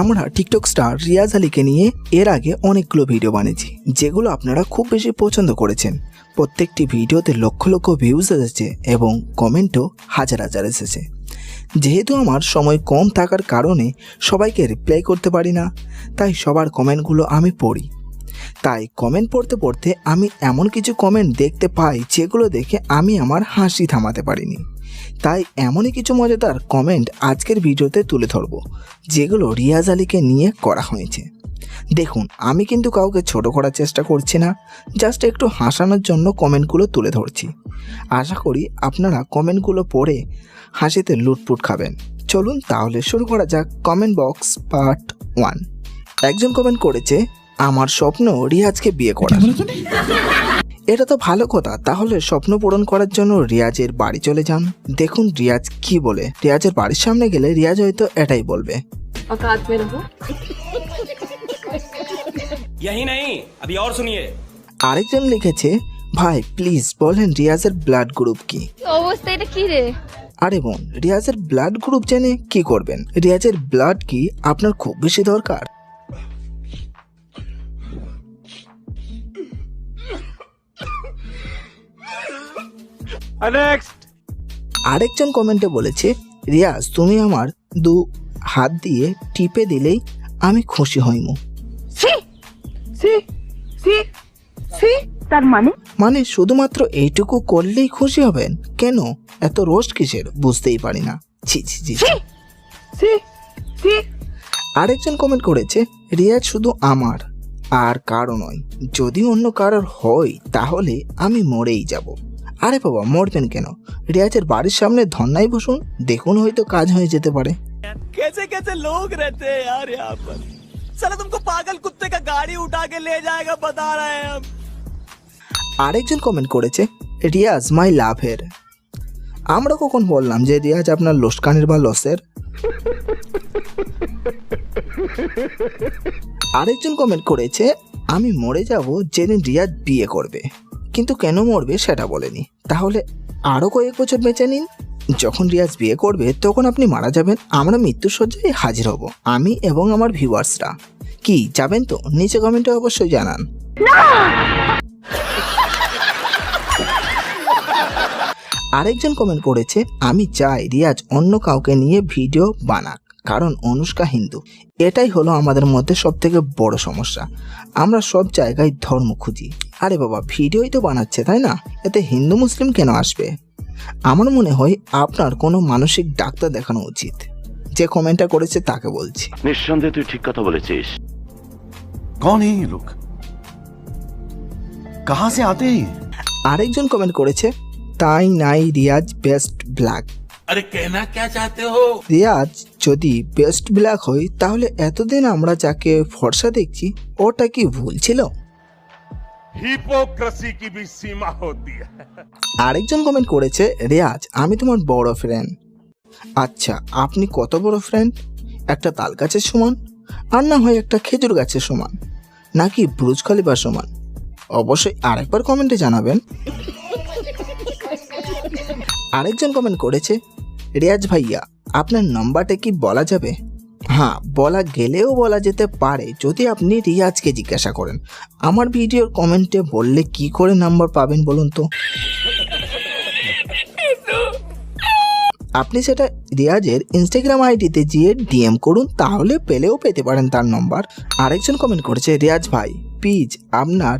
আমরা TikTok star Riaz আলীকে নিয়ে এর আগে অনেকগুলো ভিডিও বানিয়েছি, যেগুলো আপনারা খুব বেশি পছন্দ করেছেন। প্রত্যেকটি ভিডিওতে লক্ষ লক্ষ ভিউজ এসেছে এবং কমেন্টও হাজার হাজার এসেছে। যেহেতু আমার সময় কম থাকার কারণে সবাইকে রিপ্লাই করতে পারি না, তাই সবার কমেন্টগুলো আমি পড়ি। তাই কমেন্ট পড়তে পড়তে আমি এমন কিছু কমেন্ট দেখতে পাই, যেগুলো দেখে আমি আমার হাসি থামাতে পারিনি। তাই এমনই কিছু মজাদার কমেন্ট আজকের ভিডিওতে তুলে ধরব, যেগুলো রিয়াজ আলীকে নিয়ে করা হয়েছে। দেখুন, আমি কিন্তু কাউকে ছোট করার চেষ্টা করছি না জাস্ট একটু হাসানোর জন্য কমেন্টগুলো তুলে ধরছি। আশা করি আপনারা কমেন্টগুলো পড়ে হাসিতে লুটপুট খাবেন। চলুন তাহলে শুরু করা যাক কমেন্ট বক্স পার্ট ওয়ান একজন কমেন্ট করেছে, আমার স্বপ্ন রিয়াজকে বিয়ে করা এটা তো ভালো কথা। তাহলে স্বপ্ন পূরণ করার জন্য রিয়াজের বাড়ি চলে যান। দেখুন রিয়াজ কি বলে। রিয়াজের বাড়ির সামনে গেলে রিয়াজ হয়তো এটাই বলবে। আরেকজন লিখেছে ভাই প্লিজ বলেন রিয়াজের ব্লাড গ্রুপ কি? অবস্থা আরে বোন রিয়াজের ব্লাড গ্রুপ জেনে কি করবেন? রিয়াজের ব্লাড কি আপনার খুব বেশি দরকার? আরেকজন কমেন্টে বলেছে রিয়াজ তুমি আমার দু হাত দিয়ে টিপে দিলেই আমি খুশি হইমু। তার মানে? মানে শুধুমাত্র এইটুকু করলেই খুশি হবেন? কেন? এত রোস্ট কিসের? বুঝতেই পারি না। ছি ছি ছি আরেকজন কমেন্ট করেছে রিয়াজ শুধু আমার আর কারও নয়। যদি অন্য কারোর হয় তাহলে আমি মরেই যাব। আরে বাবা মরবেন কেন রিয়াজের বাড়ির সামনে ধন্যায় বসুন দেখুন হয়তো কাজ হয়ে যেতে পারে कैसे कैसे लोग रहते हैं यार यहाँ पर साला तुमको पागल कुत्ते का गाड़ी उठा के ले जाएगा बता रहे हैं हम আরেকজন কমেন্ট করেছে রিয়াজ মাই লাভের আমরা কখন বললাম যে রিয়াজ আপনার লোসকানের বা লসের আরেকজন কমেন্ট করেছে আমি মরে যাব যেদিন রিয়াজ বিয়ে করবে কিন্তু কেন মরবে সেটা বলেনি। তাহলে আরও কয়েক বছর বেঁচে নিন। যখন রিয়াজ বিয়ে করবে, তখন আপনি মারা যাবেন, আমরা মৃত্যুর সজ্জায় হাজির হব, আমি এবং আমার ভিউয়ার্সরা। কি, যাবেন তো? নিচে কমেন্টে অবশ্যই জানান। আরেকজন কমেন্ট করেছে, আমি চাই রিয়াজ অন্য কাউকে নিয়ে ভিডিও বানাক। কারণ অনুষ্কা হিন্দু। এটাই হলো আমাদের মধ্যে সব থেকে বড় সমস্যা। আমরা সব জায়গায় ধর্ম খুঁজি। আরে বাবা ভিডিওই তো বানাচ্ছে তাই না? এতে হিন্দু মুসলিম কেন আসবে? আমার মনে হয় আপনার কোনো মানসিক ডাক্তার দেখানো উচিত। যে কমেন্টটা করেছে তাকে বলছি। নিঃসন্দেহে তুই ঠিক কথা বলেছিস। আরেকজন কমেন্ট করেছে তাই নাই রিয়াজ বেস্ট ব্ল্যাক। আরে কেনা কে চাতে হো? রিয়াজ যদি বেস্ট ব্ল্যাক হয় তাহলে এতদিন আমরা যাকে ফর্সা দেখছি ওটা কি ভুল ছিল? হিপোক্রেসি কি ভি সীমা হতি আরেকজন কমেন্ট করেছে রিয়াজ আমি তোমার বড় ফ্রেন্ড আচ্ছা আপনি কত বড় ফ্রেন্ড একটা তাল গাছের সমান আর না হয় একটা খেজুর গাছের সমান নাকি ব্রুজ খলিফার সমান? অবশ্যই আরেকবার কমেন্টে জানাবেন। আরেকজন কমেন্ট করেছে রিয়াজ ভাইয়া, আপনার নাম্বারটা কি বলা যাবে? হ্যাঁ বলা গেলেও বলা যেতে পারে যদি আপনি রিয়াজকে জিজ্ঞাসা করেন। আমার ভিডিওর কমেন্টে বললে কি করে নাম্বার পাবেন বলুন তো? আপনি সেটা রিয়াজের ইনস্টাগ্রাম আইডিতে গিয়ে ডিএম করুন, তাহলে পেলেও পেতে পারেন তার নম্বর। আরেকজন কমেন্ট করেছে, রিয়াজ ভাই প্লিজ আপনার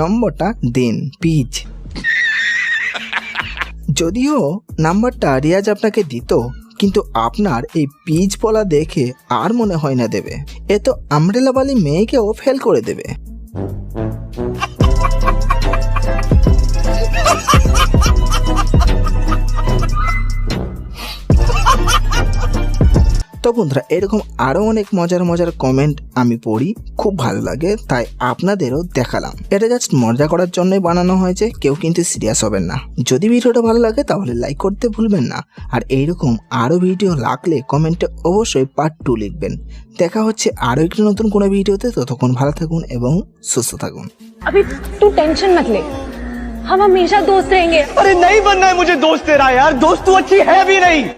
নম্বরটা দিন প্লিজ যদিও নাম্বারটা রিয়াজ আপনাকে দিত, কিন্তু আপনার এই পিচ বলা দেখে আর মনে হয় না দেবে। এ তো আমরেলাবালি মেয়েকেও ফেল করে দেবে। বন্ধুরা এরকম আরও অনেক মজার মজার কমেন্ট আমি পড়ি খুব ভালো লাগে তাই আপনাদেরও দেখালাম এটা জাস্ট মজা করার জন্যই বানানো হয়েছে কেউ কিন্তু সিরিয়াস হবেন না যদি ভিডিওটা ভালো লাগে তাহলে লাইক করতে ভুলবেন না আর এইরকম আরও ভিডিও লাগলে কমেন্টে অবশ্যই পার্ট টু লিখবেন দেখা হচ্ছে আরও একটি নতুন কোনো ভিডিওতে ততক্ষণ ভালো থাকুন এবং সুস্থ থাকুন अभी तू टेंशन मत ले हम हमेशा दोस्त रहेंगे अरे नहीं बनना है मुझे दोस्त तेरा यार दोस्त तू अच्छी है भी नहीं